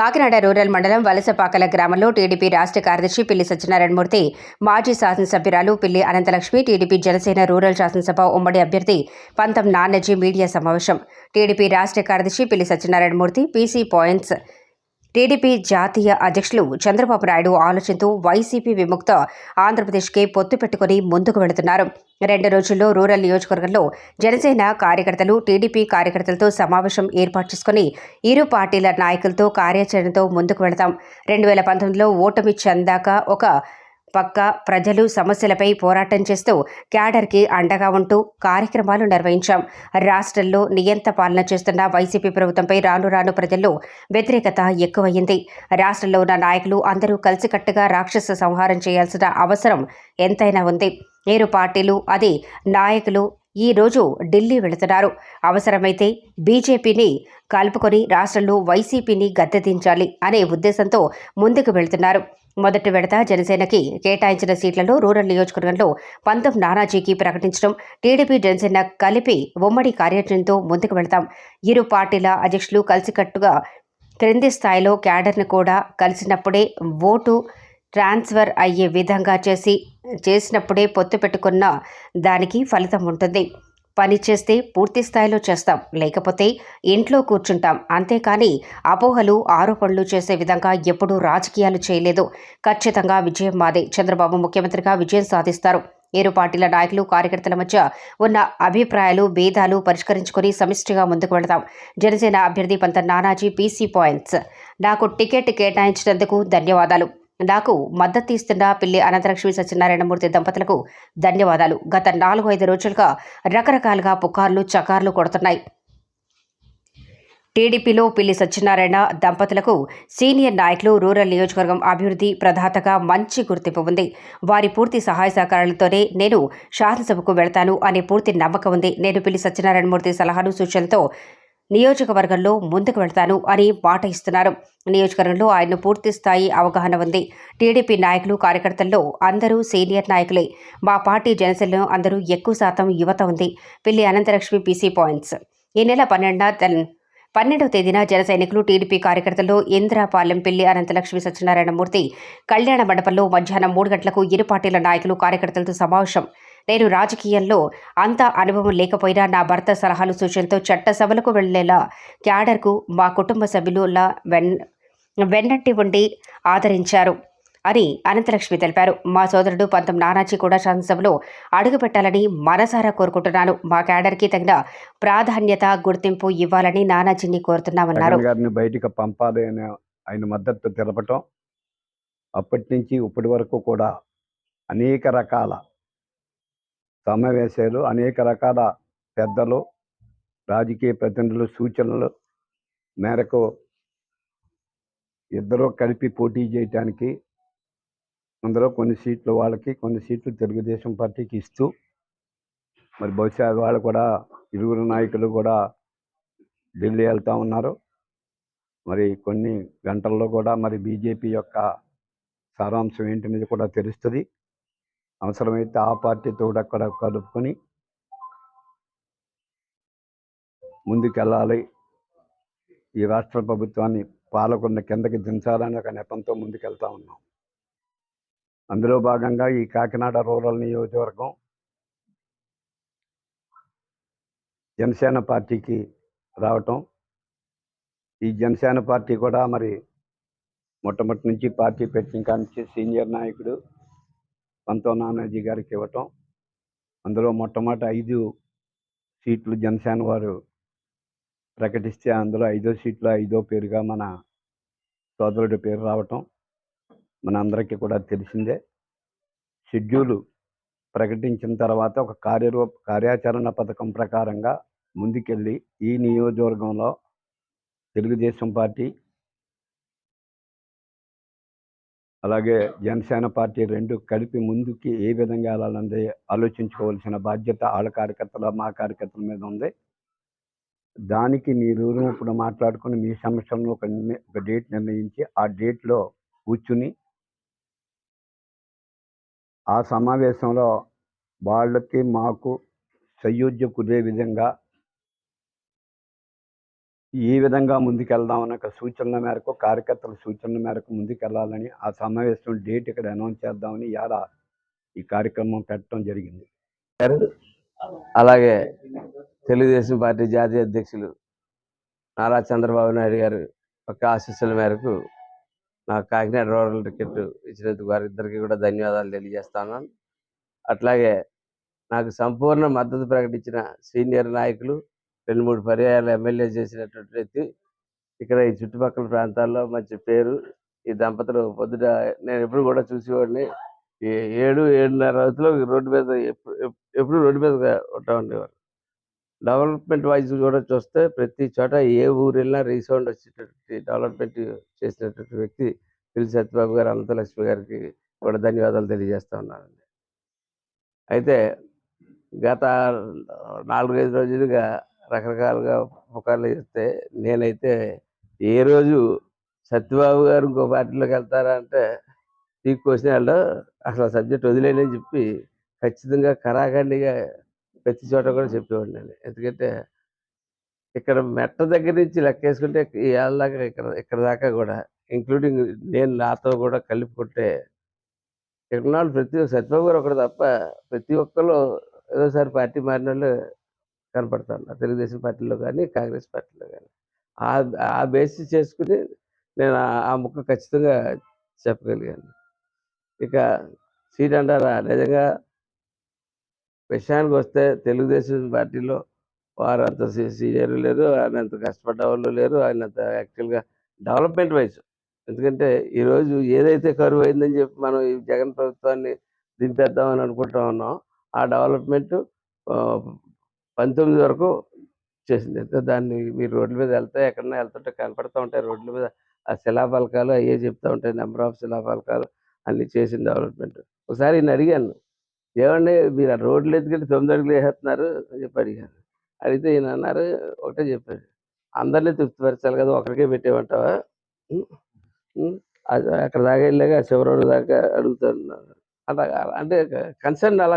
Kakinada rural మండలం వలసపాకల గ్రామంలో TDP రాష్ట్ర కార్యదర్శి పిల్లి సత్యనారాయణమూర్తి మాజీ శాసనసభ్యురాలు పిల్లి అనంతలక్ష్మి టీడీపీ జనసేన రూరల్ శాసనసభ ఉమ్మడి అభ్యర్థి పంతం నాన్నజీ మీడియా సమావేశం. టీడీపీ రాష్ట్ర కార్యదర్శి పిల్లి సత్యనారాయణమూర్తి పీసీ పాయింట్స్ టీడీపీ జాతీయ అధ్యక్షులు చంద్రబాబు నాయుడు ఆలోచనతో వైసీపీ విముక్త ఆంధ్రప్రదేశ్కి పొత్తు పెట్టుకుని ముందుకు వెళుతున్నారు. రెండు రోజుల్లో రూరల్ నియోజకవర్గంలో జనసేన కార్యకర్తలు టీడీపీ కార్యకర్తలతో సమావేశం ఏర్పాటు చేసుకుని ఇరు పార్టీల నాయకులతో కార్యాచరణతో ముందుకు వెళతాం. రెండు వేల పంతొమ్మిదిలో ఓటమి చెందాక ఒక పక్క ప్రజలు సమస్యలపై పోరాటం చేస్తూ క్యాడర్కి అండగా ఉంటూ కార్యక్రమాలు నిర్వహించాం. రాష్ట్రంలో నియంత పాలన చేస్తున్న వైసీపీ ప్రభుత్వంపై రాను రాను ప్రజల్లో వ్యతిరేకత ఎక్కువయింది రాష్ట్రంలో ఉన్న నాయకులు అందరూ కలిసికట్టుగా రాక్షస సంహారం చేయాల్సిన అవసరం ఎంతైనా ఉంది. ఏరు పార్టీలు అది నాయకులు ఈ రోజు ఢిల్లీ వెళుతున్నారు. అవసరమైతే బీజేపీని కలుపుకొని రాష్ట్రంలో వైసీపీని గద్దెదించాలి అనే ఉద్దేశంతో ముందుకు వెళుతున్నారు. మొదటి విడత జనసేనకి కేటాయించిన సీట్లలో రూరల్ నియోజకవర్గంలో పంతం నానాజీకి ప్రకటించడం టీడీపీ జనసేన కలిపి ఉమ్మడి కార్యాచరణతో ముందుకు వెళతాం. ఇరు పార్టీల అధ్యక్షులు కలిసికట్టుగా క్రింది స్థాయిలో క్యాడర్ని కూడా కలిసినప్పుడే ఓటు ట్రాన్స్ఫర్ అయ్యే విధంగా చేసి చేసినప్పుడే పొత్తు పెట్టుకున్న దానికి ఫలితం ఉంటుంది. పని చేస్తే పూర్తి స్థాయిలో చేస్తాం. లేకపోతే ఇంట్లో కూర్చుంటాం. అంతేకాని అపోహలు ఆరోపణలు చేసే విధంగా ఎప్పుడూ రాజకీయాలు చేయలేదు. ఖచ్చితంగా విజయం మాదే. చంద్రబాబు ముఖ్యమంత్రిగా విజయం సాధిస్తారు. ఇరు పార్టీల నాయకులు కార్యకర్తల మధ్య ఉన్న అభిప్రాయాలు భేదాలు పరిష్కరించుకొని సమిష్టిగా ముందుకు వెళతాం. జనసేన అభ్యర్థి పంత నానాజీ పీసీ పాయింట్స్. నాకు టికెట్ కేటాయించినందుకు ధన్యవాదాలు. నాకు మద్దతు ఇస్తున్న పిల్లి అనంతలక్ష్మి సత్యనారాయణమూర్తి దంపతులకు ధన్యవాదాలు. గత నాలుగు ఐదు రోజులుగా రకరకాలుగా పుకార్లు చకార్లు కొడుతున్నాయి. టీడీపీలో పిల్లి సత్యనారాయణ దంపతులకు సీనియర్ నాయకులు రూరల్ నియోజకవర్గం అభివృద్ధి ప్రదాతగా మంచి గుర్తింపు ఉంది. వారి పూర్తి సహాయ సహకారాలతోనే నేను శాసనసభకు వెళతాను అనే పూర్తి నమ్మకం ఉంది. నేను పిల్లి సత్యనారాయణమూర్తి సలహాలు సూచనలతో నియోజకవర్గంలో ముందుకు వెళ్తాను అని మాట ఇస్తున్నారు. నియోజకవర్గంలో ఆయన పూర్తి స్థాయి అవగాహన ఉంది. టీడీపీ నాయకులు కార్యకర్తల్లో అందరూ సీనియర్ నాయకులే. మా పార్టీ జనసేనలో అందరూ ఎక్కువ శాతం యువత ఉంది. పిల్లి అనంతలక్ష్మి పీసీ పాయింట్స్. ఈ నెల పన్నెండున తెల్ పన్నెండవ తేదీన జన సైనికులు టీడీపీ కార్యకర్తలు ఇంద్రాపాలెం పిల్లి అనంతలక్ష్మి సత్యనారాయణమూర్తి కళ్యాణ మండపంలో మధ్యాహ్నం మూడు గంటలకు ఇరు పార్టీల నాయకులు కార్యకర్తలతో సమావేశం. నేను రాజకీయాల్లో అంత అనుభవం లేకపోయినా నా భర్త సలహాలు సూచనతో చట్టసభలకు వెళ్ళేలా క్యాడర్కు మా కుటుంబ సభ్యులులా వెన్ వెన్నట్టి ఉండి ఆదరించారు అని అనంతలక్ష్మి తెలిపారు. మా సోదరుడు పంతం నానాజీ కూడా శాసనసభలో అడుగుపెట్టాలని మనసారా కోరుకుంటున్నాను. మా క్యాడర్కి తగిన ప్రాధాన్యత గుర్తింపు ఇవ్వాలని నానాజీని కోరుతున్నామన్నారు. బయటకు గారిని బయటికి పంపాలి అని ఆయన మద్దతు తెలపటం అప్పటి నుంచి ఇప్పటి వరకు కూడా అనేక రకాల సమావేశాలు అనేక రకాల పెద్దలు రాజకీయ ప్రతినిధులు సూచనలు మేరకు ఇద్దరూ కలిపి పోటీ చేయటానికి అందులో కొన్ని సీట్లు వాళ్ళకి కొన్ని సీట్లు తెలుగుదేశం పార్టీకి ఇస్తూ మరి బహుశా వాళ్ళు కూడా ఇరువురు నాయకులు కూడా ఢిల్లీ వెళ్తా ఉన్నారు. మరి కొన్ని గంటల్లో కూడా మరి బీజేపీ యొక్క సారాంశం ఏంటనేది కూడా తెలుస్తుంది. అవసరమైతే ఆ పార్టీతో కూడా అక్కడ కలుపుకొని ముందుకెళ్ళాలి. ఈ రాష్ట్ర ప్రభుత్వాన్ని పాలకున్న కిందకి దించాలని ఒక నెపంతో ముందుకెళ్తా ఉన్నాం. అందులో భాగంగా ఈ కాకినాడ రూరల్ నియోజకవర్గం జనసేన పార్టీకి రావటం. ఈ జనసేన పార్టీ కూడా మరి మొట్టమొదటి నుంచి పార్టీ పెట్టిన కాడి నుంచి సీనియర్ నాయకుడు పంతో నానాజీ గారికి ఇవ్వటం అందులో మొట్టమొదటి ఐదు సీట్లు జనసేన వారు ప్రకటిస్తే అందులో ఐదో సీట్లో ఐదో పేరుగా మన సోదరుడి పేరు రావటం మన అందరికీ కూడా తెలిసిందే. షెడ్యూలు ప్రకటించిన తర్వాత ఒక కార్యరూప కార్యాచరణ పథకం ప్రకారంగా ముందుకెళ్ళి ఈ నియోజకవర్గంలో తెలుగుదేశం పార్టీ అలాగే జనసేన పార్టీ రెండు కలిపి ముందుకి ఏ విధంగా వెళ్ళాలన్నది ఆలోచించుకోవాల్సిన బాధ్యత వాళ్ళ కార్యకర్తల మా కార్యకర్తల మీద ఉంది. దానికి మీరు ఇప్పుడు మాట్లాడుకుని మీ సమస్యలను ఒక ఒక డేట్ నిర్ణయించి ఆ డేట్లో కూర్చుని ఆ సమావేశంలో వాళ్ళకి మాకు సయోధ్య కుదే విధంగా ఈ విధంగా ముందుకెళ్దామన్న ఒక సూచనల మేరకు కార్యకర్తల సూచనల మేరకు ముందుకెళ్ళాలని ఆ సమావేశం డేట్ ఇక్కడ అనౌన్స్ చేద్దామని ఇవాళ ఈ కార్యక్రమం పెట్టడం జరిగింది. అలాగే తెలుగుదేశం పార్టీ జాతీయ అధ్యక్షులు నారా చంద్రబాబు నాయుడు గారు ఒక ఆశీస్సుల మేరకు నాకు కాకినాడ రూరల్ టికెట్ ఇచ్చినందుకు వారిద్దరికి కూడా ధన్యవాదాలు తెలియజేస్తాను. అట్లాగే నాకు సంపూర్ణ మద్దతు ప్రకటించిన సీనియర్ నాయకులు రెండు మూడు పర్యాయాలు ఎమ్మెల్యే చేసినటువంటి వ్యక్తి. ఇక్కడ ఈ చుట్టుపక్కల ప్రాంతాల్లో మంచి పేరు. ఈ దంపతులు పొద్దుట నేను ఎప్పుడు కూడా చూసేవాడిని. ఏడు ఏడున్నర రోజులో రోడ్డు మీద ఎప్పుడు ఎప్పుడు రోడ్డు మీద ఉంటా ఉండేవారు. డెవలప్మెంట్ వైజ్ కూడా చూస్తే ప్రతి చోట ఏ ఊరు వెళ్ళినా రీసౌండ్ వచ్చేటటువంటి డెవలప్మెంట్ చేసినటువంటి వ్యక్తి పిల్లి సత్యబాబు గారు అనంతలక్ష్మి గారికి కూడా ధన్యవాదాలు తెలియజేస్తా ఉన్నానండి. అయితే గత నాలుగైదు రోజులుగా రకరకాలుగా పుకార్లు చేస్తే నేనైతే ఏ రోజు సత్యబాబు గారు ఇంకో పార్టీలోకి వెళ్తారా అంటే ఈ క్వశ్చన్ అసలు సబ్జెక్ట్ వదిలేనని చెప్పి ఖచ్చితంగా కరాఖండిగా ప్రతి చోట కూడా చెప్పేవాడిని నేను. ఎందుకంటే ఇక్కడ మెట్ట దగ్గర నుంచి లెక్కేసుకుంటే ఈ ఏళ్ళ దాకా ఇక్కడ ఇక్కడ దాకా కూడా ఇంక్లూడింగ్ నేను నాతో కూడా కలుపుకుంటే ఇక్కడ వాళ్ళు ప్రతి ఒక్క సత్యబాబు గారు ఒకటి తప్ప ప్రతి ఒక్కరు ఏదోసారి పార్టీ మారిన వాళ్ళు కనపడతా ఉన్నా తెలుగుదేశం పార్టీలో కానీ కాంగ్రెస్ పార్టీలో కానీ ఆ ఆ బేసిస్ చేసుకుని నేను ఆ- ముక్క ఖచ్చితంగా చెప్పగలిగాను. ఇక సీట్ అంటారా నిజంగా విషయానికి వస్తే తెలుగుదేశం పార్టీలో వారు అంత సీ- సీనియర్ లేరు ఆయన అంత కష్టపడ్డ వాళ్ళు లేరు ఆయన అంత యాక్చువల్గా డెవలప్మెంట్ వైజ్. ఎందుకంటే ఈరోజు ఏదైతే కరువు అయిందని చెప్పి మనం ఈ జగన్ ప్రభుత్వాన్ని దింపేద్దామని అనుకుంటా ఉన్నాం ఆ డెవలప్మెంట్ పంతొమ్మిది వరకు చేసింది. అయితే దాన్ని మీరు రోడ్ల మీద వెళ్తే ఎక్కడన్నా వెళ్తుంటే కనపడుతూ ఉంటాయి రోడ్ల మీద. ఆ శిలాఫలకాలు అయ్యే చెప్తా ఉంటాయి. నెంబర్ ఆఫ్ శిలాఫలకాలు అన్ని చేసింది డెవలప్మెంట్. ఒకసారి నేను అడిగాను. ఏమండి మీరు ఆ రోడ్లు ఎత్తుకెళ్ళి తొమ్మిది అడుగులు వేసేస్తున్నారు అని చెప్పి అడిగాను. అడిగితే ఈయన అన్నారు ఒకటే చెప్పాడు. అందరినీ తృప్తిపరచాలి కదా ఒకరికే పెట్టేమంటావా అక్కడ దాకా వెళ్ళాక చివరి దాకా అడుగుతాను అలా అంటే కన్సర్న్ అలా